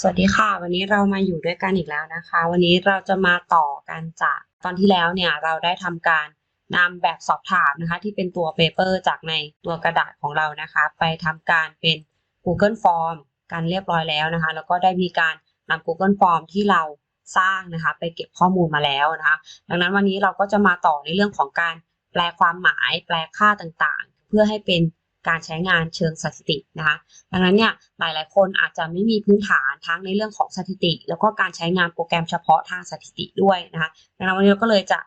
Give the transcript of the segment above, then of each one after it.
สวัสดีค่ะ วันนี้เรามาอยู่ด้วยกันอีกแล้วนะคะ วันนี้เราจะมาต่อกันจากตอนที่แล้วเนี่ยเราได้ทำการนำแบบสอบถามนะคะ ที่เป็นตัวเปเปอร์จากในตัวกระดาษของเรานะคะ ไปทำการเป็น Google Form กันเรียบร้อยแล้วนะคะ แล้วก็ได้มีการนำ Google Form ที่เราสร้างนะคะ ไปเก็บข้อมูลมาแล้วนะคะ ดังนั้นวันนี้เราก็จะมาต่อในเรื่องของการแปลความหมาย แปลค่าต่างๆ เพื่อให้เป็น การใช้งานเชิงสถิตินะคะดังนั้นเนี่ยหลายๆ คนอาจจะไม่มีพื้นฐานทั้งในเรื่องของสถิติ แล้วก็การใช้งานโปรแกรมเฉพาะทางสถิติด้วยนะคะดังนั้นวันนี้เราก็เลยจะ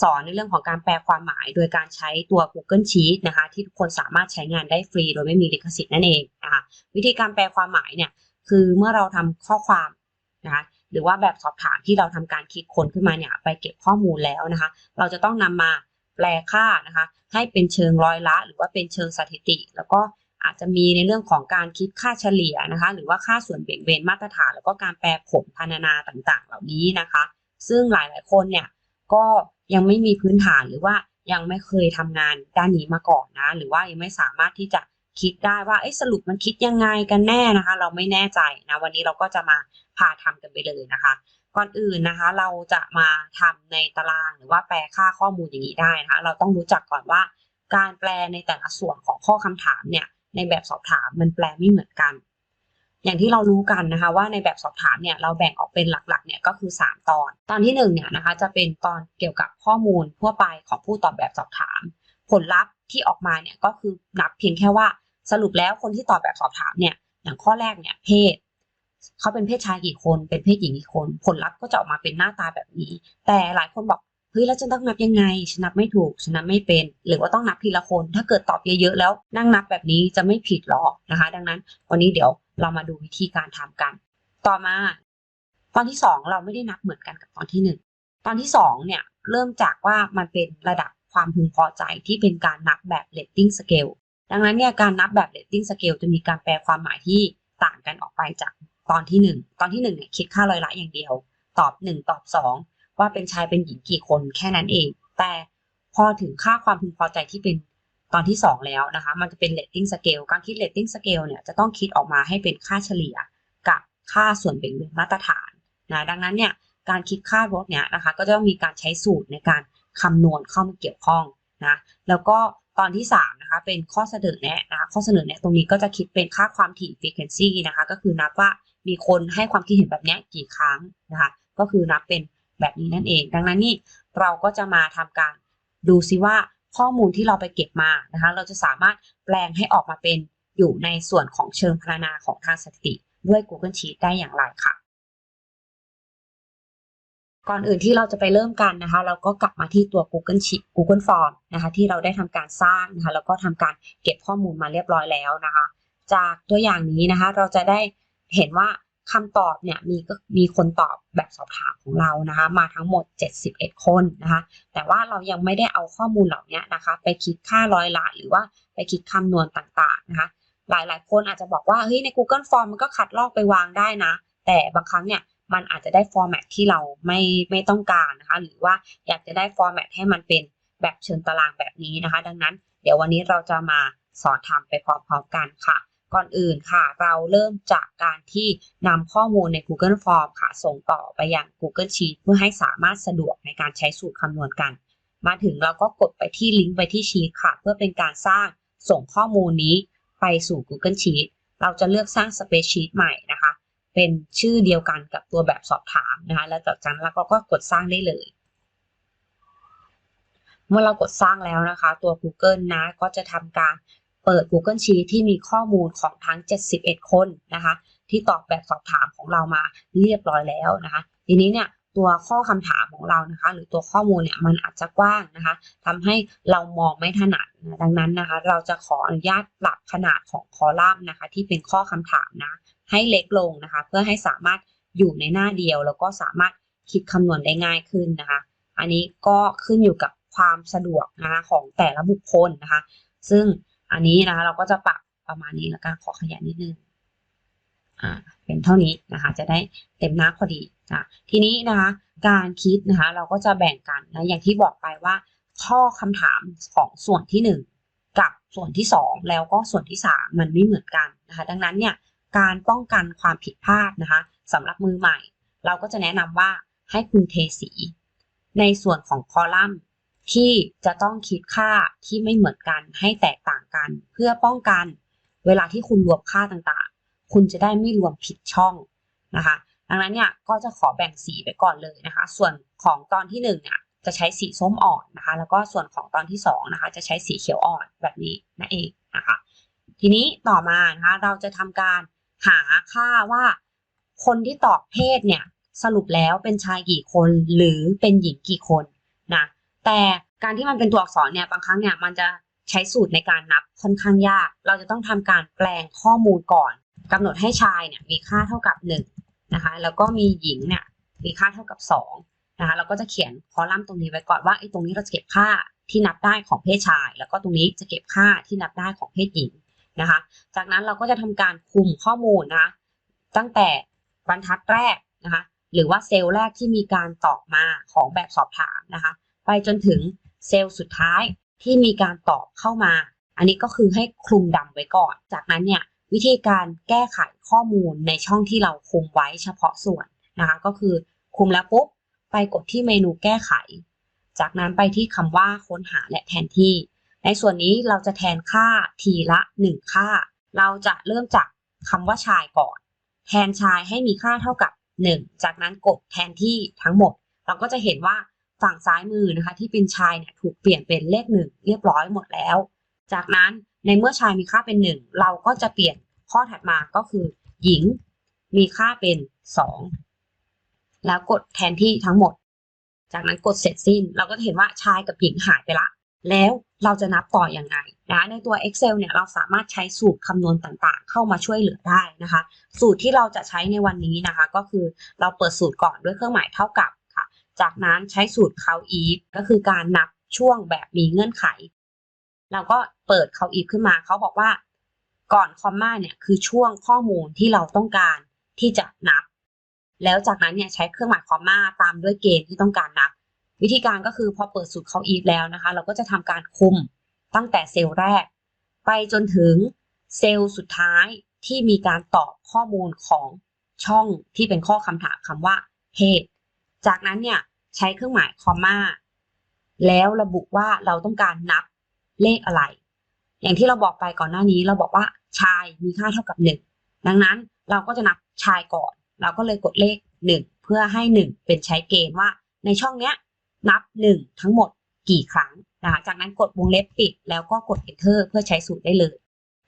สอนในเรื่องของการแปลความหมาย โดยการใช้ตัว Google Sheet นะคะ ที่ทุกคนสามารถใช้งานได้ฟรี โดยไม่มีลิขสิทธิ์นั่นเองนะคะวิธีการแปลความหมายเนี่ยคือเมื่อเราทำข้อความนะคะหรือว่าแบบสอบถามที่เราทำการคิดค้นขึ้นมาเนี่ยไปเก็บข้อมูลแล้วนะคะ เราจะต้องนำมา แปลค่านะคะ ให้เป็นเชิงร้อยละ หรือว่าเป็นเชิงสถิติ แล้วก็อาจจะมีในเรื่องของการคิดค่าเฉลี่ยนะคะ หรือว่าค่าส่วนเบี่ยงเบนมาตรฐาน แล้วก็การแปลผลพรรณนาต่างๆ เหล่านี้นะคะ ซึ่งหลายๆคนเนี่ยก็ยังไม่มีพื้นฐานหรือว่ายังไม่เคยทำงานด้านนี้มาก่อนนะ หรือว่ายังไม่สามารถที่จะคิดได้ว่าสรุปมันคิดยังไงกันแน่นะคะ เราไม่แน่ใจนะวันนี้เราก็จะมาพาทำกันไปเลยนะคะ ก่อนอื่นนะคะ เราจะมาทำในตารางหรือว่าแปลค่าข้อมูลอย่างนี้ได้นะคะ เราต้องรู้จักก่อนว่า การแปลในแต่ละส่วนของข้อคำถามเนี่ยในแบบสอบถามมันแปลไม่เหมือนกัน อย่างที่เรารู้กันนะคะว่าในแบบสอบถามเนี่ยเราแบ่งออกเป็นหลักๆเนี่ยก็คือ 3 ตอน ตอนที่1เนี่ยนะคะจะเป็นตอนเกี่ยวกับข้อมูลทั่วไปของผู้ตอบแบบสอบถาม ผลลัพธ์ที่ออกมาเนี่ยก็คือนับเพียงแค่ว่าสรุปแล้วคนที่ตอบแบบสอบถามเนี่ยอย่างข้อแรกเนี่ยเพศ เขาเป็นเพศชายกี่คนเป็นเพศหญิงกี่คน ผลลัพธ์ก็จะออกมาเป็นหน้าตาแบบนี้ แต่หลายคนบอกเฮ้ยแล้วจะต้องนับยังไงฉันนับไม่ถูกฉันนับไม่เป็น หรือว่าต้องนับทีละคน ถ้าเกิดตอบเยอะๆแล้วนั่งนับแบบนี้จะไม่ผิดหรอกนะคะ ดังนั้น วันนี้เดี๋ยวเรามาดูวิธีการทำกัน ต่อมา ตอนที่สองเราไม่ได้นับเหมือนกันกับตอนที่หนึ่งตอนที่สองเนี่ยเริ่มจากว่ามันเป็นระดับความพึงพอใจที่เป็นการนับแบบ rating scale ดังนั้นเนี่ยการนับแบบ rating scale จะมีการแปลความหมายที่ต่างกันออกไปจาก ตอนที่หนึ่งตอนที่หนึ่งเนี่ยคิดค่าลอยละอย่างเดียว ตอบหนึ่งตอบสองว่าเป็นชายเป็นหญิงกี่คนแค่นั้นเอง แต่พอถึงค่าความพึงพอใจที่เป็นตอนที่ 2 แล้วนะคะ มันจะเป็น rating scale การคิด rating scale เนี่ยจะต้องคิดออกมาให้เป็นค่าเฉลี่ยกับค่าส่วนแบ่งเบนมาตรฐานนะดังนั้นเนี่ยการคิดค่ารถเนี่ยนะคะก็จะต้องมีการใช้สูตรในการคำนวณเข้ามาเกี่ยวข้องนะแล้วก็ตอนที่3นะคะเป็นข้อเสนอแนะนะคะข้อเสนอแนะตรงนี้ก็จะคิดเป็นค่าความถี่ frequency นะคะก็คือนับว่า มีคนให้ความคิดเห็นแบบนี้กี่ครั้งนะคะก็คือนับเป็นแบบนี้นั่นเอง ดังนั้นนี่เราก็จะมาทำการดูซิว่าข้อมูลที่เราไปเก็บมานะคะเราจะสามารถแปลงให้ออกมาเป็นอยู่ในส่วนของเชิงพรรณนาของทางสถิติด้วย Google Sheet ได้อย่างไรค่ะ ก่อนอื่นที่เราจะไปเริ่มกันนะคะ เราก็กลับมาที่ตัว Google Sheet Google Form นะคะที่เราได้ทำการสร้างนะคะแล้วก็ทำการเก็บข้อมูลมาเรียบร้อยแล้วนะคะ จากตัวอย่างนี้นะคะ เราจะได้ เห็นว่าคำตอบเนี่ยมีก็มีคนตอบแบบสอบถามของเรานะคะ มาทั้งหมด 71 คนนะคะ แต่ว่าเรายังไม่ได้เอาข้อมูลเหล่านี้นะคะ ไปคิดค่าร้อยละ หรือว่าไปคิดคำนวณต่างๆนะคะ หลายๆ คนอาจจะบอกว่าเฮ้ยใน Google Form มันก็คัดลอกไปวางได้นะ แต่บางครั้งเนี่ยมันอาจจะได้ฟอร์แมตที่เราไม่ไม่ต้องการนะคะ หรือว่าอยากจะได้ฟอร์แมตให้มันเป็นแบบเชิงตารางแบบนี้นะคะ ดังนั้น เดี๋ยววันนี้เราจะมาสอนทำไปพร้อมๆกันค่ะ ก่อนอื่นค่ะ เราเริ่มจากการที่นำข้อมูลใน Google Form ค่ะ ส่งต่อไปยัง Google Sheet เพื่อให้สามารถสะดวกในการใช้สูตรคำนวณกัน มาถึงเราก็กดไปที่ลิงก์ไปที่ Sheet ค่ะ เพื่อเป็นการสร้างส่งข้อมูลนี้ไปสู่ Google Sheet เราจะเลือกสร้าง Spreadsheet ใหม่นะคะ เป็นชื่อเดียวกันกับตัวแบบสอบถามนะคะ แล้วจากนั้นเราก็กดสร้างได้เลยเมื่อเรากดสร้างแล้วนะคะ ตัว Google นะก็จะทำการ เปิด Google Sheet ที่มีข้อมูลของทั้ง 71 คนนะคะ ที่ตอบแบบสอบถามของเรามาเรียบร้อยแล้วนะคะ ทีนี้เนี่ยตัวข้อคำถามของเรานะคะ หรือตัวข้อมูลเนี่ยมันอาจจะกว้างนะคะทำให้เรามองไม่ถนัดนะดังนั้นนะคะ เราจะขออนุญาตปรับขนาดของคอลัมน์นะคะ ที่เป็นข้อคำถามนะ ให้เล็กลงนะคะ เพื่อให้สามารถอยู่ในหน้าเดียว แล้วก็สามารถคิดคำนวณได้ง่ายขึ้นนะคะ อันนี้ก็ขึ้นอยู่กับความสะดวกนะคะของแต่ละบุคคลนะคะ ซึ่ง อันนี้นะคะเราก็จะปรับประมาณนี้แล้วกันขอขยายนิดนึงอ่าเป็นเท่านี้นะคะจะได้เต็มหน้าพอดีนะทีนี้นะคะการคิดนะคะเราก็จะแบ่งกันนะอย่างที่บอกไปว่า ข้อคำถามของส่วนที่ 1 กับส่วนที่ 2 แล้วก็ส่วนที่ 3 มันไม่เหมือนกันนะคะดังนั้นเนี่ยการป้องกันความผิดพลาดนะคะสำหรับมือใหม่ เราก็จะแนะนำว่าให้คุณเทสี ในส่วนของคอลัมน์ ที่จะต้องคิดค่าที่ไม่เหมือนกันให้แตกต่างกัน เพื่อป้องกันเวลาที่คุณรวมค่าต่างๆ คุณจะได้ไม่รวมผิดช่องนะคะ ดังนั้นเนี่ยก็จะขอแบ่งสีไปก่อนเลยนะคะ ส่วนของตอนที่1เนี่ยจะใช้สีส้มอ่อนนะคะ แล้วก็ส่วนของตอนที่2นะคะจะใช้สีเขียวอ่อนแบบนี้นั่นเองนะคะ ทีนี้ต่อมานะคะเราจะทำการหาค่าว่าคนที่ตอบเพศเนี่ยสรุปแล้วเป็นชายกี่คนหรือเป็นหญิงกี่คนนะ แต่การที่มันเป็นตัวอักษรเนี่ยบางครั้งเนี่ยมันจะใช้สูตรในการนับค่อนข้างยาก เราจะต้องทำการแปลงข้อมูลก่อนกำหนดให้ชายเนี่ยมีค่าเท่ากับ1นะคะแล้วก็มีหญิงเนี่ยมีค่าเท่ากับ2นะคะเราก็จะเขียนคอลัมน์ตรงนี้ไว้ก่อนว่าไอ้ตรงนี้เราจะเก็บค่าที่นับได้ของเพศชาย แล้วก็ตรงนี้จะเก็บค่าที่นับได้ของเพศหญิงนะคะ จากนั้นเราก็จะทำการคุมข้อมูลนะคะตั้งแต่บรรทัดแรกนะคะหรือว่าเซลล์แรกที่มีการตอบมาของแบบสอบถามนะคะ ไปจนถึงเซลล์สุดท้ายที่มีการตอบเข้ามา อันนี้ก็คือให้คลุมดำไว้ก่อน จากนั้นเนี่ยวิธีการแก้ไขข้อมูลในช่องที่เราคุมไว้เฉพาะส่วนนะคะ ก็คือคุมแล้วปุ๊บ ไปกดที่เมนูแก้ไข จากนั้นไปที่คำว่าค้นหาและแทนที่ ในส่วนนี้เราจะแทนค่าทีละ 1 ค่า เราจะเริ่มจากคำว่าชายก่อน แทนชายให้มีค่าเท่ากับ 1 จากนั้นกดแทนที่ทั้งหมด เราก็จะเห็นว่า ฝั่งซ้ายมือนะคะ ที่เป็นชายเนี่ยถูกเปลี่ยนเป็นเลขหนึ่งเรียบร้อยหมดแล้ว จากนั้นในเมื่อชายมีค่าเป็นหนึ่งเราก็จะเปลี่ยนข้อถัดมาก็คือ หญิงมีค่าเป็นสองแล้วกดแทนที่ทั้งหมด จากนั้นกดเสร็จสิ้น เราก็จะเห็นว่าชายกับหญิงหายไปละ แล้วเราจะนับต่ออยังไงนะในตัว Excel เนี่ยเราสามารถใช้สูตรคำนวณต่างๆ เข้ามาช่วยเหลือได้นะคะ สูตรที่เราจะใช้ในวันนี้นะคะ ก็คือเราเปิดสูตรก่อนด้วยเครื่องหมายเท่ากับ จากนั้นใช้สูตร count if ก็คือการนับช่วงแบบมีเงื่อนไข เราก็เปิด count if ขึ้นมา เขาบอกว่าก่อนคอมมาเนี่ยคือช่วงข้อมูลที่เราต้องการที่จะนับ แล้วจากนั้นเนี่ยใช้เครื่องหมายคอมมาตามด้วยเกณฑ์ที่ต้องการนับ วิธีการก็คือพอเปิดสูตร count if แล้วนะคะ เราก็จะทำการคุมตั้งแต่เซลล์แรก ไปจนถึงเซลล์สุดท้ายที่มีการตอบข้อมูลของช่องที่เป็นข้อคำถามคำว่าเพศ จากนั้นเนี่ย ใช้เครื่องหมายคอมมาแล้วระบุว่าเราต้องการนับเลขอะไร อย่างที่เราบอกไปก่อนหน้านี้เราบอกว่าชายมีค่าเท่ากับหนึ่งดังนั้นเราก็จะนับชายก่อน เราก็เลยกดเลขหนึ่งเพื่อให้หนึ่งเป็นใช้เกณฑ์ว่า ในช่องเนี้ยนับหนึ่งทั้งหมดกี่ครั้งนะคะจากนั้นกดวงเล็บปิด แล้วก็กด enter เพื่อใช้สูตรได้เลย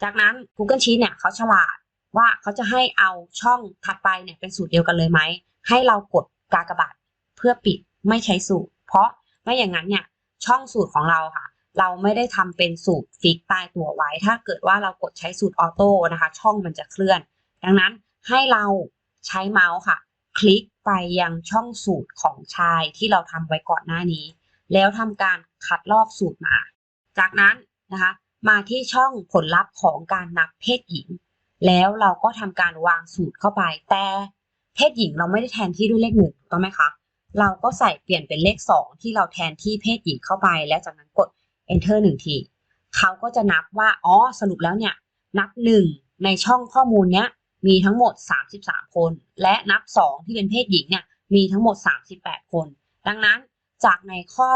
จากนั้น Google Sheet เนี่ยเขาฉลาดว่าเขาจะให้เอาช่องถัดไปเนี่ยเป็นสูตรเดียวกันเลยไหมให้เรากดกากบาทเพื่อปิด ไม่ใช้สูตร เพราะไม่อย่างนั้นเนี่ยช่องสูตรของเราค่ะ เราไม่ได้ทำเป็นสูตรฟิกตายตัวไว้ ถ้าเกิดว่าเรากดใช้สูตรออโต้นะคะ ช่องมันจะเคลื่อน ดังนั้นให้เราใช้เมาส์ค่ะ คลิกไปยังช่องสูตรของชายที่เราทำไว้ก่อนหน้านี้ แล้วทำการคัดลอกสูตรมา จากนั้นนะคะมาที่ช่องผลลัพธ์ของการนับเพศหญิง แล้วเราก็ทำการวางสูตรเข้าไป แต่เพศหญิงเราไม่ได้แทนที่ด้วยเลขหนึ่งถูกต้องไหมคะ เราก็ใส่เปลี่ยนเป็นเลข 2 ที่เราแทนที่เพศหญิงเข้าไป แล้วจากนั้นกด enter หนึ่งทีเขาก็จะนับว่า อ๋อ สรุปแล้วเนี่ย นับ 1 ในช่องข้อมูลเนี้ยมีทั้งหมด 33 คน และนับ 2 ที่เป็นเพศหญิงเนี่ยมีทั้งหมด 38 คน ดังนั้นจากในข้อ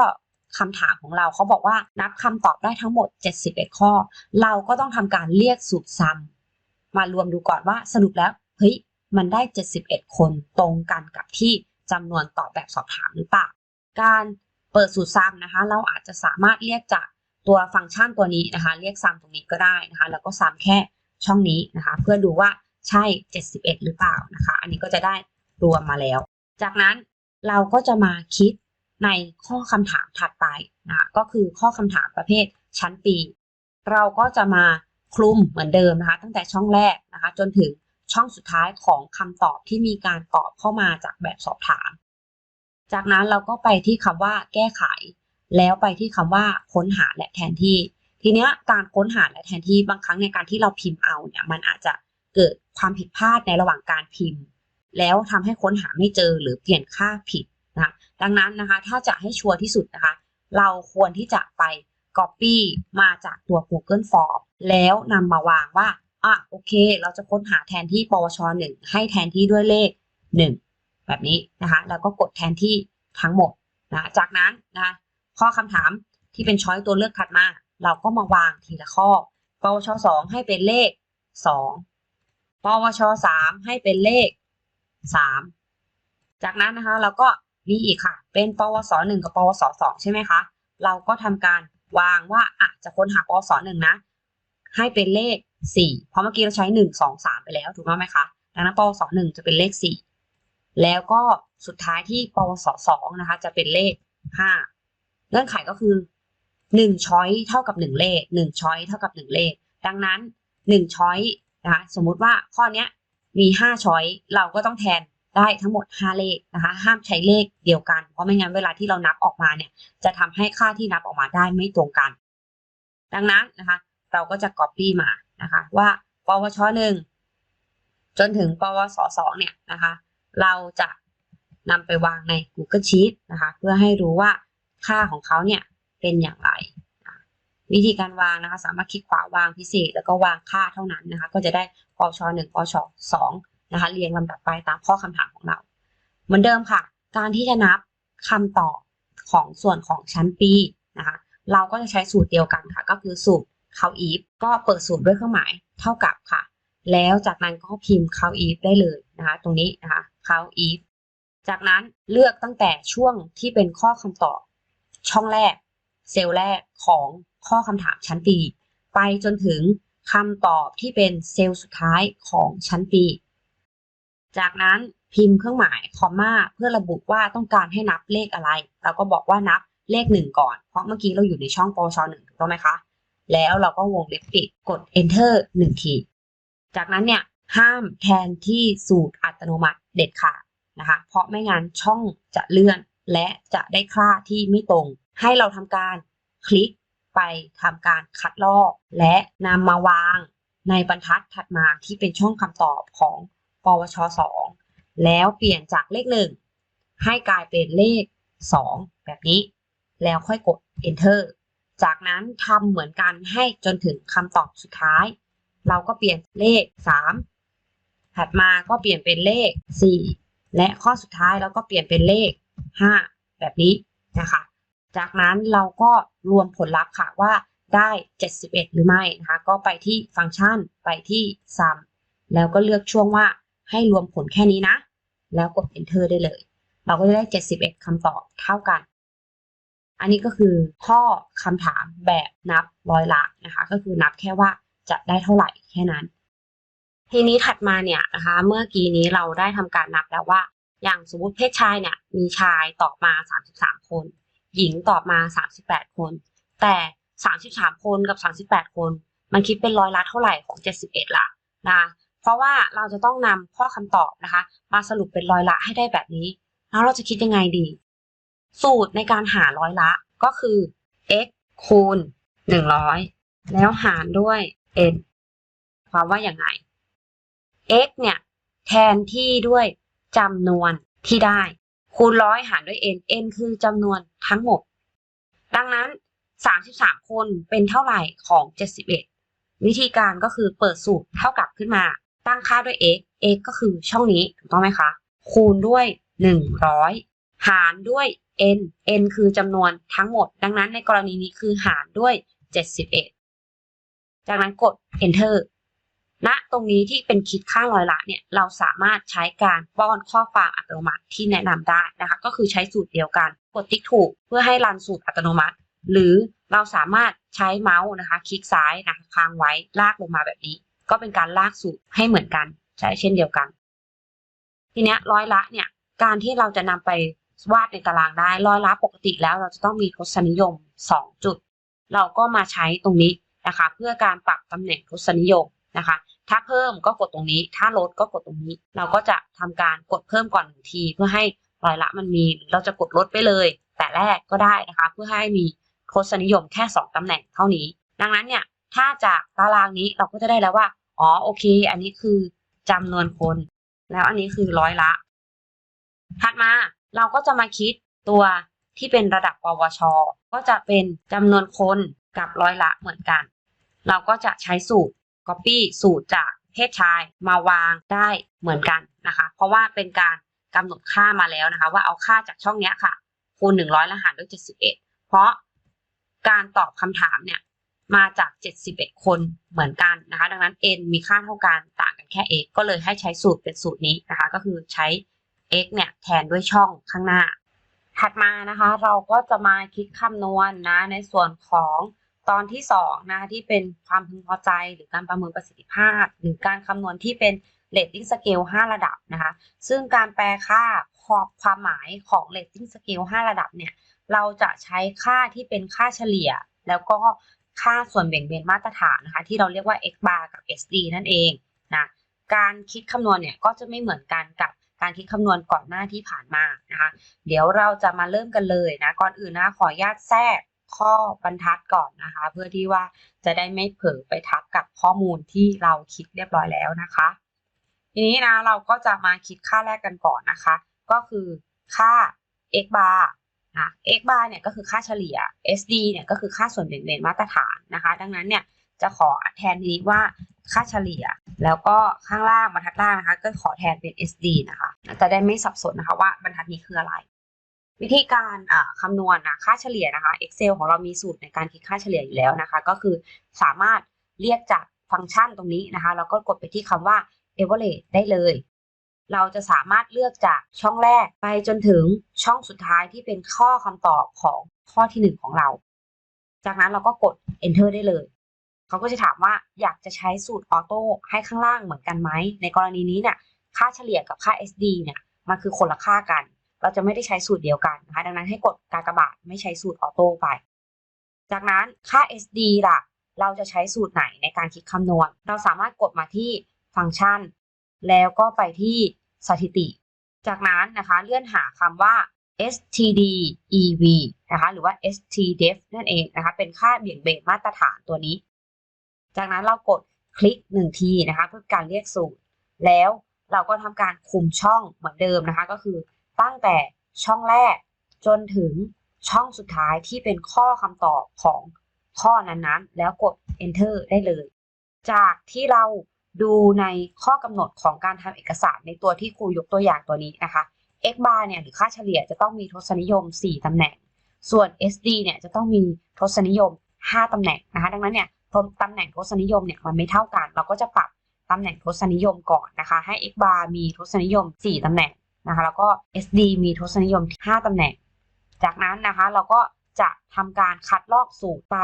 คำถามของเราเขาบอกว่านับคำตอบได้ทั้งหมด 71 ข้อ เราก็ต้องทำการเรียกสูตรซ้ำมารวมดูก่อนว่าสรุปแล้วเฮ้ยมันได้ 71 คนตรงกันกับที่ จำนวนตอบแบบสอบถามหรือเปล่า การเปิดสูตรซ้ำนะคะ เราอาจจะสามารถเรียกจากตัวฟังก์ชันตัวนี้นะคะ เรียกซ้ำตรงนี้ก็ได้นะคะ แล้วก็ซ้ำแค่ช่องนี้นะคะ เพื่อดูว่าใช่ 71 หรือเปล่านะคะ อันนี้ก็จะได้รวมมาแล้ว จากนั้นเราก็จะมาคิดในข้อคำถามถัดไปนะก็คือข้อคำถามประเภทชั้นปี เราก็จะมาคลุมเหมือนเดิมนะคะ ตั้งแต่ช่องแรกนะคะ จนถึง ช่องสุดท้ายของคำตอบที่มีการตอบเข้ามาจากแบบสอบถาม จากนั้นเราก็ไปที่คำว่าแก้ไข แล้วไปที่คำว่าค้นหาและแทนที่ ทีเนี้ยการค้นหาและแทนที่บางครั้งในการที่เราพิมพ์เอาเนี่ยมันอาจจะเกิดความผิดพลาดในระหว่างการพิมพ์ แล้วทำให้ค้นหาไม่เจอหรือเปลี่ยนค่าผิดนะดังนั้นนะคะถ้าจะให้ชัวร์ที่สุดนะคะ เราควรที่จะไป Copy มาจากตัว Google Form แล้วนำมาวางว่า อะโอเค เราจะค้นหาแทนที่ปวชหนึ่งให้แทนที่ด้วยเลขหนึ่งแบบนี้นะคะแล้วก็กดแทนที่ทั้งหมดนะจากนั้นนะข้อคำถามที่เป็นช้อยตัวเลือกถัดมา เราก็มาวางทีละข้อปวชสองให้เป็นเลขสองปวชสามให้เป็นเลขสามจากนั้นนะคะเราก็มีอีกค่ะ เป็นปวสหนึ่งกับปวสสองใช่ไหมคะเราก็ทำการวางว่าอะจะค้นหาปวสหนึ่งนะ ให้เป็นเลข สี่เพราะเมื่อกี้เราใช้หนึ่งสองสามไปแล้วถูกต้องไหมคะดังนั้นปวสหนึ่งจะเป็นเลขสี่แล้วก็สุดท้ายที่ปวสสองนะคะ จะเป็นเลขห้าเงื่อนไขก็คือหนึ่งช้อยเท่ากับหนึ่งเลขหนึ่งช้อยเท่ากับหนึ่งเลข ดังนั้นหนึ่งช้อยนะคะสมมุติว่าข้อเนี้ยมีห้าช้อยเราก็ต้องแทนได้ทั้งหมดห้าเลขนะคะ ห้ามใช้เลขเดียวกัน เพราะไม่งั้นเวลาที่เรานับออกมาเนี่ย จะทำให้ค่าที่นับออกมาได้ไม่ตรงกัน ดังนั้นนะคะ เราก็จะ copy มา นะคะ ว่าปวชหนึ่งจนถึงปวสสองเนี่ยนะคะ เราจะนำไปวางใน Google Sheet นะคะ เพื่อให้รู้ว่าค่าของเขาเนี่ยเป็นอย่างไร วิธีการวางนะคะ สามารถคลิกขวาวางพิเศษ แล้วก็วางค่าเท่านั้นนะคะ ก็จะได้ปวชหนึ่งปวชสองนะคะเรียงลำดับไปตามข้อคำถามของเรา เหมือนเดิมค่ะ การที่จะนับคำตอบของส่วนของชั้นปีนะคะ เราก็จะใช้สูตรเดียวกันค่ะ ก็คือสูตร count if ก็เปิดสูตรด้วยเครื่องหมายเท่ากับค่ะ แล้วจากนั้นก็พิมพ์ count if ได้เลยนะคะ ตรงนี้นะคะ count if จากนั้นเลือกตั้งแต่ช่วงที่เป็นข้อคำตอบ ช่องแรก เซลล์แรกของข้อคำถามชั้นปี ไปจนถึงคำตอบที่เป็นเซลล์สุดท้ายของชั้นปี จากนั้นพิมพ์เครื่องหมายคอมมาเพื่อระบุว่าต้องการให้นับเลขอะไร เราก็บอกว่านับเลขหนึ่งก่อน เพราะเมื่อกี้เราอยู่ในช่องปชหนึ่งถูกต้องไหมคะ แล้วเราก็วงเล็บปิดกด enter หนึ่งทีจากนั้นเนี่ยห้ามแทนที่สูตรอัตโนมัติเด็ดขาดนะคะ เพราะไม่งั้นช่องจะเลื่อนและจะได้ค่าที่ไม่ตรง ให้เราทำการคลิกไปทำการคัดลอก และนำมาวางในบรรทัดถัดมาที่เป็นช่องคำตอบของปวช 2 แล้วเปลี่ยนจากเลข 1 ให้กลายเป็นเลข 2 แบบนี้ แล้วค่อยกด enter จากนั้นทำเหมือนกันให้จนถึงคำตอบสุดท้าย เราก็เปลี่ยนเลข 3 ถัดมาก็เปลี่ยนเป็นเลข 4 และข้อสุดท้ายเราก็เปลี่ยนเป็นเลข 5 แบบนี้นะคะ จากนั้นเราก็รวมผลลัพธ์ค่ะว่าได้ 71 หรือไม่นะคะก็ไปที่ฟังก์ชันไปที่ sum แล้วก็เลือกช่วงว่าให้รวมผลแค่นี้นะ แล้วกด enter ได้เลย เราก็จะได้ 71คำตอบเท่ากัน อันนี้ก็คือข้อคำถามแบบนับร้อยละนะคะ ก็คือนับแค่ว่าจะได้เท่าไหร่แค่นั้น ทีนี้ถัดมาเนี่ยนะคะ เมื่อกี้นี้เราได้ทำการนับแล้วว่า อย่างสมมติเพศชายเนี่ยมีชายตอบมา 33 คน หญิงตอบมา 38 คน แต่ 33 คนกับ 38 คน มันคิดเป็นร้อยละเท่าไหร่ของ 71ละนะคะเพราะว่าเราจะต้องนำข้อคำตอบนะคะ มาสรุปเป็นร้อยละให้ได้แบบนี้แล้วเราจะคิดยังไงดี สูตรในการหาร้อยละก็คือ x คูณ 100 แล้วหารด้วย n ความว่าอย่างไร x เนี่ยแทนที่ด้วยจำนวนที่ได้ คูณร้อยหารด้วย n n คือจำนวนทั้งหมด ดังนั้น 33 คนเป็นเท่าไหร่ของ 71 วิธีการก็คือเปิดสูตรเท่ากับขึ้นมา ตั้งค่าด้วย x x ก็คือช่องนี้ถูกต้องไหมคะ คูณด้วย 100 หารด้วย n n คือจำนวนทั้งหมด ดังนั้นในกรณีนี้คือหารด้วย 71 จากนั้นกด enter ณตรงนี้ที่เป็นคิดค่าร้อยละเนี่ยเราสามารถใช้การป้อนข้อความอัตโนมัติที่แนะนำได้นะคะ ก็คือใช้สูตรเดียวกัน กดติ๊กถูกเพื่อให้รันสูตรอัตโนมัติ หรือเราสามารถใช้เมาส์นะคะ คลิกซ้ายนะคะค้างไว้ลากลงมาแบบนี้ ก็เป็นการลากสูตรให้เหมือนกัน ใช้เช่นเดียวกัน ทีเนี้ยร้อยละเนี่ยการที่เราจะนำไป วาดในตารางได้ร้อยละปกติแล้วเราจะต้องมีทศนิยม 2 จุด เราก็มาใช้ตรงนี้นะคะ เพื่อการปรับตำแหน่งทศนิยมนะคะ ถ้าเพิ่มก็กดตรงนี้ ถ้าลดก็กดตรงนี้ เราก็จะทำการกดเพิ่มก่อนหนึ่งที เพื่อให้ร้อยละมันมีเราจะกดลดไปเลย แต่แรกก็ได้นะคะ เพื่อให้มีทศนิยมแค่ 2ตำแหน่งเท่านี้ ดังนั้นเนี่ยถ้าจากตารางนี้เราก็จะได้แล้วว่าอ๋อโอเค อันนี้คือจำนวนคน แล้วอันนี้คือร้อยละถัดมา เราก็จะมาคิดตัวที่เป็นระดับปวช ก็จะเป็นจำนวนคนกับร้อยละเหมือนกัน เราก็จะใช้สูตร Copy สูตรจากเพศชายมาวางได้เหมือนกันนะคะ เพราะว่าเป็นการกำหนดค่ามาแล้วนะคะ ว่าเอาค่าจากช่องเนี้ยค่ะ คูณ 100แล้วหารด้วย 71 เพราะการตอบคำถามเนี่ยมาจาก 71 คนเหมือนกันนะคะ ดังนั้น n มีค่าเท่ากันต่างกันแค่ x ก็เลยให้ใช้สูตรเป็นสูตรนี้นะคะ ก็คือใช้ x เนี่ยแทนด้วยช่องข้างหน้า ถัดมานะคะเราก็จะมาคิดคำนวณนะในส่วนของตอนที่2นะคะที่เป็นความพึงพอใจหรือการประเมินประสิทธิภาพ หรือการคำนวณที่เป็น rating scale 5ระดับนะคะ ซึ่งการแปลค่าความความหมายของ rating scale 5ระดับเนี่ย เราจะใช้ค่าที่เป็นค่าเฉลี่ย แล้วก็ค่าส่วนแบ่งเบนมาตรฐานนะคะ ที่เราเรียกว่า x bar กับ sd นั่นเองนะ การคิดคำนวณเนี่ยก็จะไม่เหมือนกันกับ การคิดคำนวณก่อนหน้าที่ผ่านมานะคะ เดี๋ยวเราจะมาเริ่มกันเลยนะ ก่อนอื่นนะขออนุญาตแทรกข้อบรรทัดก่อนนะคะ เพื่อที่ว่าจะได้ไม่เผลอไปทับกับข้อมูลที่เราคิดเรียบร้อยแล้วนะคะ ทีนี้นะเราก็จะมาคิดค่าแรกกันก่อนนะคะ ก็คือค่า x bar นะ x bar เนี่ยก็คือค่าเฉลี่ย sd เนี่ยก็คือค่าส่วนแบ่งเบนมาตรฐานนะคะ ดังนั้นเนี่ย จะขอแทนทีนี้ว่าค่าเฉลี่ย แล้วก็ข้างล่างบรรทัดล่างนะคะ ก็ขอแทนเป็น sd นะคะจะได้ไม่สับสนนะคะว่าบรรทัดนี้คืออะไร วิธีการคำนวณนะค่าเฉลี่ยนะคะ Excel ของเรามีสูตรในการคิดค่าเฉลี่ยอยู่แล้วนะคะ ก็คือสามารถเรียกจากฟังก์ชันตรงนี้นะคะ แล้วก็กดไปที่คำว่า average ได้เลย เราจะสามารถเลือกจากช่องแรกไปจนถึงช่องสุดท้ายที่เป็นข้อคำตอบของข้อที่ 1 ของเรา จากนั้นเราก็กด enter ได้เลย เขาก็จะถามว่าอยากจะใช้สูตรออโต้ให้ข้างล่างเหมือนกันไหม ในกรณีนี้เนี่ยค่าเฉลี่ยกับค่า SD เนี่ยมันคือคนละค่ากัน เราจะไม่ได้ใช้สูตรเดียวกันนะคะดังนั้นให้กดกากบาทไม่ใช้สูตรออโต้ไป จากนั้นค่า SD ล่ะ เราจะใช้สูตรไหนในการคิดคำนวณ เราสามารถกดมาที่ฟังก์ชัน แล้วก็ไปที่สถิติ จากนั้นนะคะเลื่อนหาคำว่า stdev นะคะหรือว่า stdef นั่นเองนะคะเป็นค่าเบี่ยงเบนมาตรฐานตัวนี้ จากนั้นเรากดคลิกหนึ่งทีนะคะเพื่อการเรียกสูตร แล้วเราก็ทำการคุมช่องเหมือนเดิมนะคะ ก็คือตั้งแต่ช่องแรกจนถึงช่องสุดท้ายที่เป็นข้อคำตอบของข้อนั้นๆ แล้วกด enter ได้เลย จากที่เราดูในข้อกำหนดของการทำเอกสารในตัวที่ครูยกตัวอย่างตัวนี้นะคะ x bar เนี่ยหรือค่าเฉลี่ยจะต้องมีทศนิยม 4ตำแหน่ง ส่วน sd เนี่ยจะต้องมีทศนิยม 5ตำแหน่งนะคะ ดังนั้นเนี่ย ตำแหน่งทศนิยมเนี่ยมันไม่เท่ากัน เราก็จะปรับตำแหน่งทศนิยมก่อนนะคะ ให้ x bar มีทศนิยม 4ตำแหน่งนะคะ แล้วก็ sd มีทศนิยม 5ตำแหน่ง จากนั้นนะคะเราก็จะทำการคัดลอกสูตรไป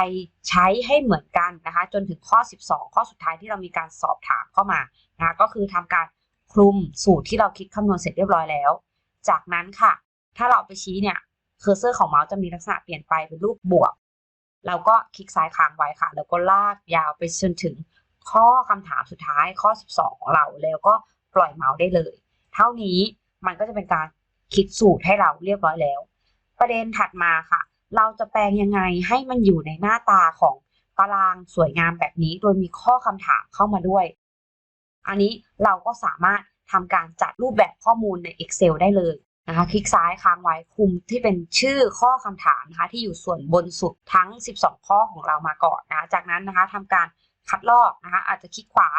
ใช้ให้เหมือนกันนะคะ จนถึงข้อ 12 ข้อสุดท้ายที่เรามีการสอบถามเข้ามานะคะก็คือทำการคลุมสูตรที่เราคิดคำนวณเสร็จเรียบร้อยแล้ว จากนั้นค่ะ ถ้าเราไปชี้เนี่ยเคอร์เซอร์ของเมาส์จะมีลักษณะเปลี่ยนไปเป็นรูปบวก เราก็คลิกซ้ายค้างไว้ค่ะ แล้วก็ลากยาวไปจนถึงข้อคำถามสุดท้ายข้อ 12 ของเราแล้วก็ปล่อยเมาส์ได้เลย เท่านี้มันก็จะเป็นการคิดสูตรให้เราเรียบร้อยแล้ว ประเด็นถัดมาค่ะ เราจะแปลงยังไงให้มันอยู่ในหน้าตาของตารางสวยงามแบบนี้ โดยมีข้อคำถามเข้ามาด้วย อันนี้เราก็สามารถทำการจัดรูปแบบข้อมูลใน Excel ได้เลย นะคะคลิกซ้ายค้างไว้คุมที่เป็นชื่อข้อคำถามนะคะที่อยู่ส่วนบนสุดทั้ง 12 ข้อของเรามาก่อนนะคะจากนั้นนะคะทำการคัดลอกนะคะอาจจะคลิกขวา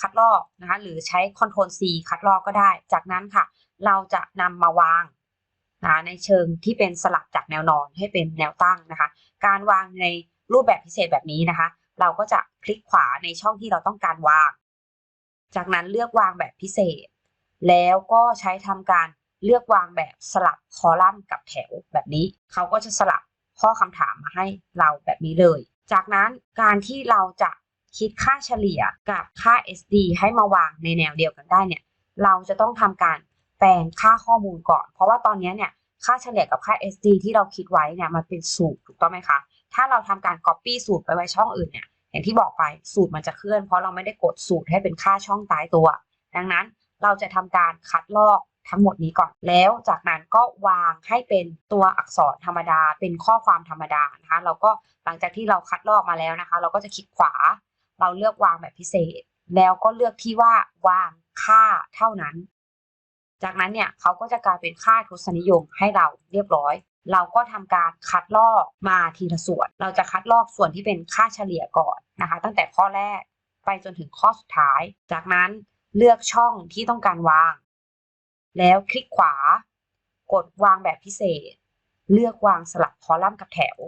คัดลอกนะคะหรือใช้ Ctrl C คัดลอกก็ได้ จากนั้นค่ะ เราจะนำมาวางนะในเชิงที่เป็นสลับจากแนวนอนให้เป็นแนวตั้งนะคะ การวางในรูปแบบพิเศษแบบนี้นะคะ เราก็จะคลิกขวาในช่องที่เราต้องการวาง จากนั้นเลือกวางแบบพิเศษ แล้วก็ใช้ทำการ เลือกวางแบบสลับคอลัมน์กับแถวแบบนี้ เขาก็จะสลับข้อคำถามมาให้เราแบบนี้เลย จากนั้นการที่เราจะคิดค่าเฉลี่ยกับค่า SD ให้มาวางในแนวเดียวกันได้เนี่ย เราจะต้องทำการแปลงค่าข้อมูลก่อน เพราะว่าตอนนี้เนี่ยค่าเฉลี่ยกับค่า SD ที่เราคิดไว้เนี่ยมันเป็นสูตรถูกต้องไหมคะ ถ้าเราทำการ Copy สูตรไปไว้ช่องอื่นเนี่ย อย่างที่บอกไปสูตรมันจะเคลื่อน เพราะเราไม่ได้กดสูตรให้เป็นค่าช่องตายตัว ดังนั้นเราจะทำการคัดลอก ทั้งหมดนี้ก่อน แล้วจากนั้นก็วางให้เป็นตัวอักษรธรรมดา เป็นข้อความธรรมดานะคะ เราก็หลังจากที่เราคัดลอกมาแล้วนะคะ เราก็จะคลิกขวา เราเลือกวางแบบพิเศษ แล้วก็เลือกที่ว่าวางค่าเท่านั้น จากนั้นเนี่ยเขาก็จะกลายเป็นค่าทศนิยมให้เราเรียบร้อย เราก็ทำการคัดลอกมาทีละส่วน เราจะคัดลอกส่วนที่เป็นค่าเฉลี่ยก่อนนะคะ ตั้งแต่ข้อแรกไปไปจนถึงข้อสุดท้าย จากนั้นเลือกช่องที่ต้องการวาง แล้วคลิกขวา กดวางแบบพิเศษ เลือกวางสลับคอลัมน์กับแถว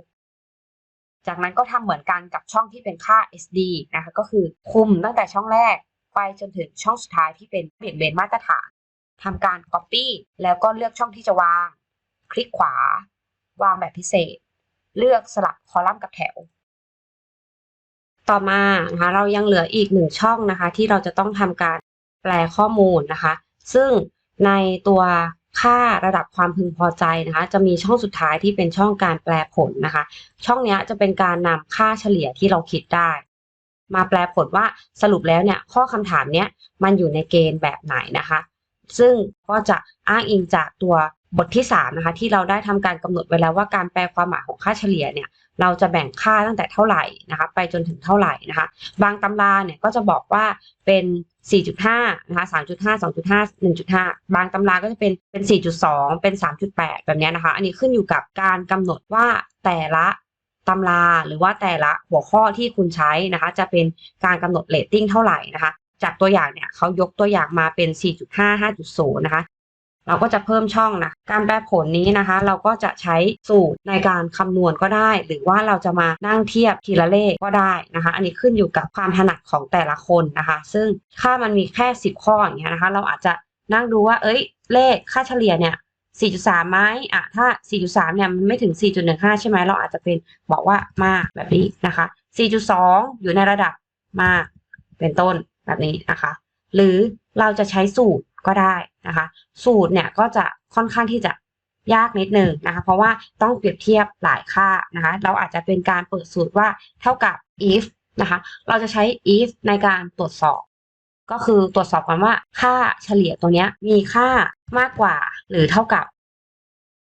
จากนั้นก็ทำเหมือนกันกับช่องที่เป็นค่า SD นะคะ ก็คือคุมตั้งแต่ช่องแรกไปจนถึงช่องสุดท้ายที่เป็นเบี่ยงเบนมาตรฐานทำการ Copy แล้วก็เลือกช่องที่จะวาง คลิกขวา วางแบบพิเศษ เลือกสลับคอลัมน์กับแถว ต่อมานะคะเรายังเหลืออีกหนึ่งช่องนะคะ ที่เราจะต้องทำการแปลข้อมูลนะคะ ซึ่ง ในตัวค่าระดับความพึงพอใจนะคะ จะมีช่องสุดท้ายที่เป็นช่องการแปลผลนะคะ ช่องนี้จะเป็นการนำค่าเฉลี่ยที่เราคิดได้ มาแปลผลว่าสรุปแล้วเนี่ยข้อคำถามเนี้ยมันอยู่ในเกณฑ์แบบไหนนะคะ ซึ่งก็จะอ้างอิงจากตัวบทที่3นะคะที่เราได้ทำการกำหนดไว้แล้วว่าการแปลความหมายของค่าเฉลี่ยเนี่ยเราจะแบ่งค่าตั้งแต่เท่าไหร่นะคะไปจนถึงเท่าไหร่นะคะ บางตำราเนี่ยก็จะบอกว่าเป็น 4.5 นะคะ 3.5 2.5 1.5 บางตำราก็จะเป็นเป็น 4.2 เป็น 3.8 แบบนี้นะคะ อันนี้ขึ้นอยู่กับการกำหนดว่าแต่ละตำราหรือว่าแต่ละหัวข้อที่คุณใช้นะคะ จะเป็นการกำหนดเลตติ้งเท่าไหร่นะคะ จากตัวอย่างเนี่ยเขายกตัวอย่างมาเป็น 4.5 5.0 นะคะ เราก็จะเพิ่มช่องนะ การแปลผลนี้นะคะ เราก็จะใช้สูตรในการคำนวณก็ได้ หรือว่าเราจะมานั่งเทียบทีละเลขก็ได้นะคะ อันนี้ขึ้นอยู่กับความถนัดของแต่ละคนนะคะ ซึ่งค่ามันมีแค่ 10 ข้ออย่างเงี้ยนะคะ เราอาจจะนั่งดูว่า เอ้ย เลขค่าเฉลี่ยเนี่ย 4.3ไหมอะ ถ้า 4.3 เนี่ย มันไม่ถึง 4.15 ใช่ไหม เราอาจจะเป็นบอกว่ามากแบบนี้นะคะ 4.2 อยู่ในระดับมากเป็นต้นแบบนี้นะคะ หรือเราจะใช้สูตร ก็ได้นะคะ สูตรเนี่ยก็จะค่อนข้างที่จะยากนิดหนึ่งนะคะ เพราะว่าต้องเปรียบเทียบหลายค่านะคะ เราอาจจะเป็นการเปิดสูตรว่าเท่ากับ if นะคะ เราจะใช้ if ในการตรวจสอบ ก็คือตรวจสอบกันว่าค่าเฉลี่ยตัวนี้มีค่ามากกว่าหรือเท่ากับ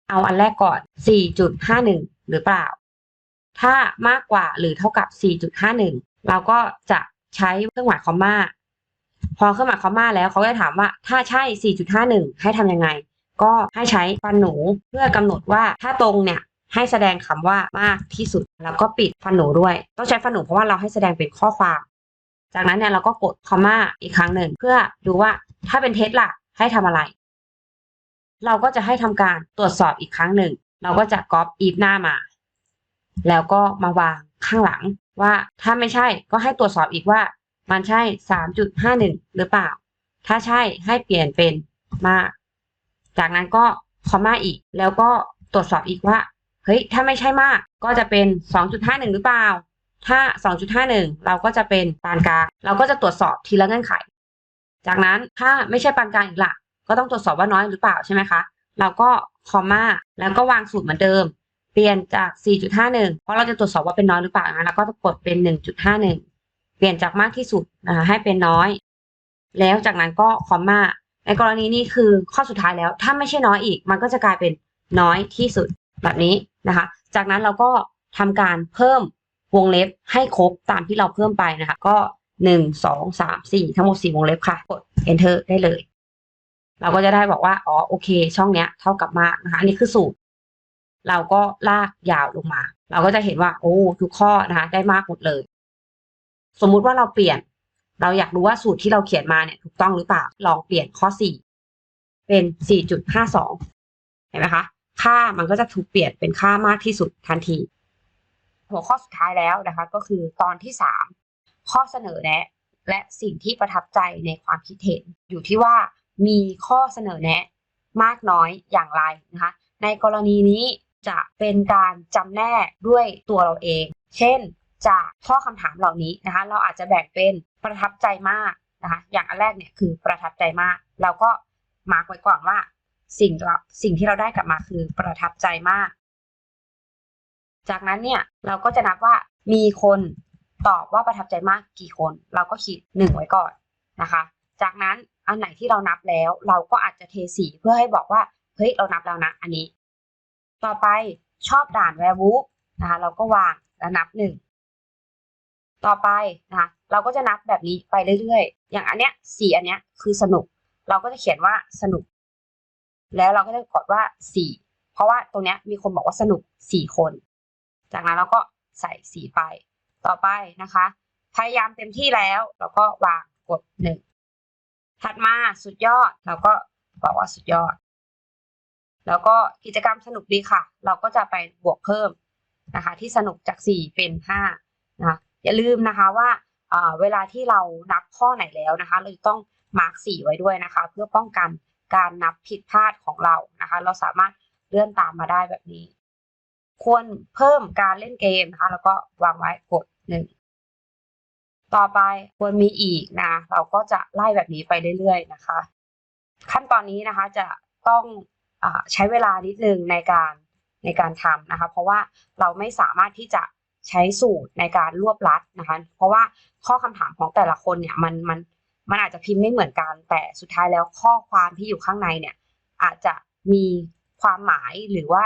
เอาอันแรกก่อน 4.51 หรือเปล่า ถ้ามากกว่าหรือเท่ากับ 4.51 เราก็จะใช้เครื่องหมายคอมมา พอเครื่องหมายคอมมาแล้วเขาก็จะถามว่าถ้าใช่ 4.51 ให้ทำยังไง ก็ให้ใช้ฟันหนูเพื่อกำหนดว่าถ้าตรงเนี่ยให้แสดงคำว่ามากที่สุด แล้วก็ปิดฟันหนูด้วย ต้องใช้ฟันหนูเพราะว่าเราให้แสดงเป็นข้อความ จากนั้นเนี่ยเราก็กดคอมมาอีกครั้งหนึ่งเพื่อดูว่าถ้าเป็นเท็จล่ะให้ทำอะไร เราก็จะให้ทำการตรวจสอบอีกครั้งหนึ่ง เราก็จะก๊อปอีฟหน้ามา แล้วก็มาวางข้างหลังว่าถ้าไม่ใช่ก็ให้ตรวจสอบอีกว่า มันใช่3.51หรือเปล่า ถ้าใช่ให้เปลี่ยนเป็นมา จากนั้นก็คอมมาอีก แล้วก็ตรวจสอบอีกว่า เฮ้ย ถ้าไม่ใช่มาก ก็จะเป็น 2.51 หรือเปล่า ถ้า 2.51 เราก็จะเป็นปานกลาง เราก็จะตรวจสอบทีละเงื่อนไข จากนั้นถ้าไม่ใช่ปานกลางอีกละก็ต้องตรวจสอบว่าน้อยหรือเปล่าใช่ไหมคะ เราก็คอมมาแล้วก็วางสูตรเหมือนเดิม เปลี่ยนจาก 4.51 เพราะเราจะตรวจสอบว่าเป็นน้อยหรือเปล่านะแล้วก็กดเป็น 1.51 เปลี่ยนจากมากที่สุดนะคะให้เป็นน้อย แล้วจากนั้นก็คอมมา ในกรณีนี้คือข้อสุดท้ายแล้ว ถ้าไม่ใช่น้อยอีก มันก็จะกลายเป็นน้อยที่สุดแบบนี้นะคะ จากนั้นเราก็ทำการเพิ่มวงเล็บให้ครบตามที่เราเพิ่มไปนะคะ ก็หนึ่งสองสามสี่ทั้งหมดสี่วงเล็บค่ะ กด enter ได้เลย เราก็จะได้บอกว่า อ๋อ โอเค ช่องเนี้ยเท่ากับมากนะคะ อันนี้คือสูตร เราก็ลากยาวลงมา เราก็จะเห็นว่า โอ้ ทุกข้อนะคะ ได้มากหมดเลย สมมุติว่าเราเปลี่ยน เราอยากรู้ว่าสูตรที่เราเขียนมาเนี่ยถูกต้องหรือเปล่า ลองเปลี่ยนข้อ 4 เป็น 4.52 เห็นไหมคะ ค่ามันก็จะถูกเปลี่ยนเป็นค่ามากที่สุดทันที หัวข้อสุดท้ายแล้วนะคะ ก็คือตอนที่ 3 ข้อเสนอแนะ และสิ่งที่ประทับใจในความคิดเห็น อยู่ที่ว่ามีข้อเสนอแนะ มากน้อยอย่างไรนะคะ ในกรณีนี้จะเป็นการจำแนกด้วยตัวเราเอง เช่น จากข้อคำถามเหล่านี้นะคะ เราอาจจะแบ่งเป็นประทับใจมากนะคะ อย่างอันแรกเนี่ยคือประทับใจมาก เราก็มาร์กไว้ก่อนว่า สิ่งเราสิ่งที่เราได้กลับมาคือประทับใจมาก จากนั้นเนี่ยเราก็จะนับว่ามีคนตอบว่าประทับใจมากกี่คน เราก็ขีดหนึ่งไว้ก่อนนะคะ จากนั้นอันไหนที่เรานับแล้ว เราก็อาจจะเทสีเพื่อให้บอกว่าเฮ้ยเรานับแล้วนะอันนี้ ต่อไปชอบด่านแวร์วูฟนะคะ เราก็วางแล้วนับหนึ่ง ต่อไปนะคะเราก็จะนับแบบนี้ไปเรื่อยๆ อย่างอันเนี้ยสี่อันเนี้ยคือสนุก เราก็จะเขียนว่าสนุก แล้วเราก็จะกดว่าสี่เพราะว่าตรงเนี้ยมีคนบอกว่าสนุกสี่คน จากนั้นเราก็ใส่สีไป ต่อไปนะคะ พยายามเต็มที่แล้วแล้วก็วางกดหนึ่งถัดมาสุดยอดเราก็บอกว่าสุดยอด แล้วก็กิจกรรมสนุกดีค่ะ เราก็จะไปบวกเพิ่มนะคะ ที่สนุกจาก4เป็น5นะคะ อย่าลืมนะคะว่าเวลาที่เรานับข้อไหนแล้วนะคะ เราจะต้องมาร์กสีไว้ด้วยนะคะ เพื่อป้องกันการนับผิดพลาดของเรานะคะ เราสามารถเลื่อนตามมาได้แบบนี้ ควรเพิ่มการเล่นเกมนะคะ แล้วก็วางไว้กดหนึ่งต่อไปควรมีอีกนะ เราก็จะไล่แบบนี้ไปเรื่อยๆนะคะ ขั้นตอนนี้นะคะจะต้องอใช้เวลานิดนึงในการในการทำนะคะ เพราะว่าเราไม่สามารถที่จะ ใช้สูตรในการรวบรัดนะคะ เพราะว่าข้อคำถามของแต่ละคนเนี่ยมันมันมันอาจจะพิมพ์ไม่เหมือนกัน แต่สุดท้ายแล้วข้อความที่อยู่ข้างในเนี่ยอาจจะมีความหมายหรือว่า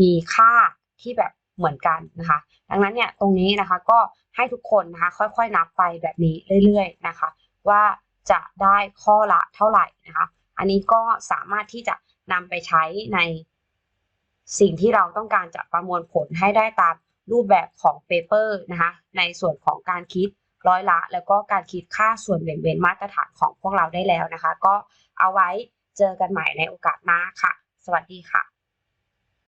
มีค่าที่แบบเหมือนกันนะคะ ดังนั้นเนี่ยตรงนี้นะคะก็ให้ทุกคนนะคะค่อยๆนับไปแบบนี้เรื่อยๆนะคะ ว่าจะได้ข้อละเท่าไหร่นะคะ อันนี้ก็สามารถที่จะนำไปใช้ในสิ่งที่เราต้องการจะประมวลผลให้ได้ตาม รูปแบบของเปเปอร์นะคะในส่วนของการคิดร้อยละ แล้วก็การคิดค่าส่วนเบี่ยงเบนมาตรฐานของพวกเราได้แล้วนะคะ ก็เอาไว้เจอกันใหม่ในโอกาสหน้าค่ะ สวัสดีค่ะ